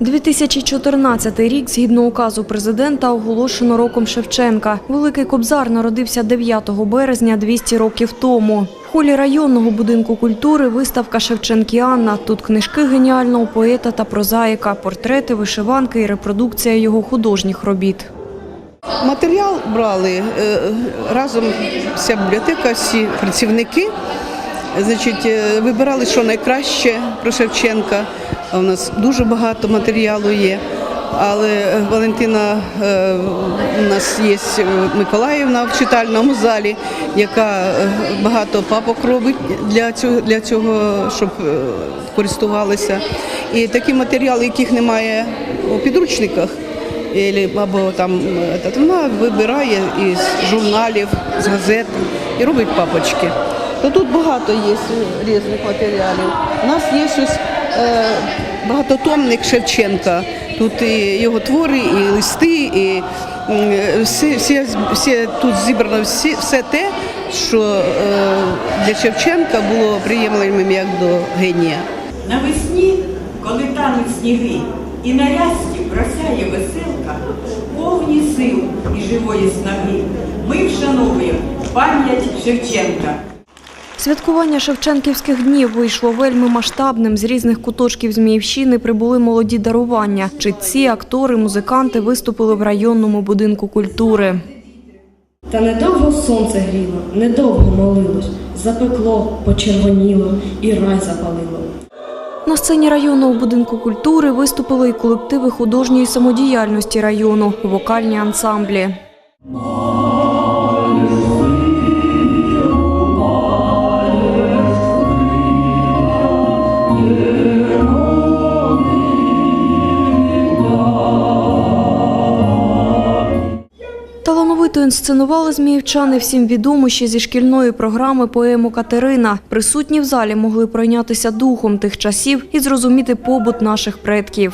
2014 рік, згідно указу президента, оголошено роком Шевченка. Великий Кобзар народився 9 березня 200 років тому. В холі районного будинку культури виставка Шевченкіанна. Тут книжки геніального поета та прозаїка, портрети, вишиванки і репродукція його художніх робіт. Матеріал брали е, разом вся бібліотека, всі працівники. Значить, е, вибирали, що найкраще про Шевченка. У нас дуже багато матеріалу є. Але е, Валентина е, у нас є е, Миколаївна в читальному залі, яка багато папок робить для цього, для цього щоб користувалися. І такі матеріали, яких немає у підручниках, або там вона вибирає із журналів, з газет і робить папочки. То тут багато є різних матеріалів. У нас є щось багатотомник Шевченка. Тут і його твори, і листи, і м, всі, всі, всі тут зібрано всі, все те, що е, для Шевченка було приємним як до генія. Навесні, коли тануть сніги, і на рясті просяє веселка, повні сил і живої снаги, ми вшановуємо пам'ять Шевченка. Святкування Шевченківських днів вийшло вельми масштабним. З різних куточків Зміївщини прибули молоді дарування. Читці, актори, музиканти виступили в районному будинку культури. Та недовго сонце гріло, недовго молилось, запекло, почервоніло і рай запалило. На сцені районного будинку культури виступили і колективи художньої самодіяльності району, вокальні ансамблі. Талановито інсценували зміївчани всім відомо ще зі шкільної програми поему Катерина. Присутні в залі могли пройнятися духом тих часів і зрозуміти побут наших предків.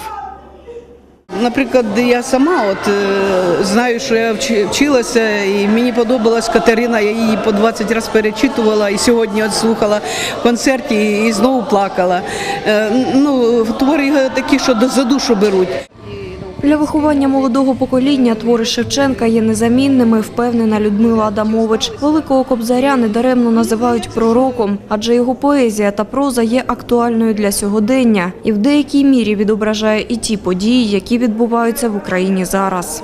Наприклад, я сама от е, знаю, що я вчилася, і мені подобалась Катерина. Я її по 20 разів перечитувала і сьогодні от слухала в концерті і знову плакала. Е, Ну, твори такі, що за душу беруть. Для виховання молодого покоління твори Шевченка є незамінними, впевнена Людмила Адамович. Великого кобзаря недаремно називають пророком, адже його поезія та проза є актуальною для сьогодення і в деякій мірі відображає і ті події, які відбуваються в Україні зараз.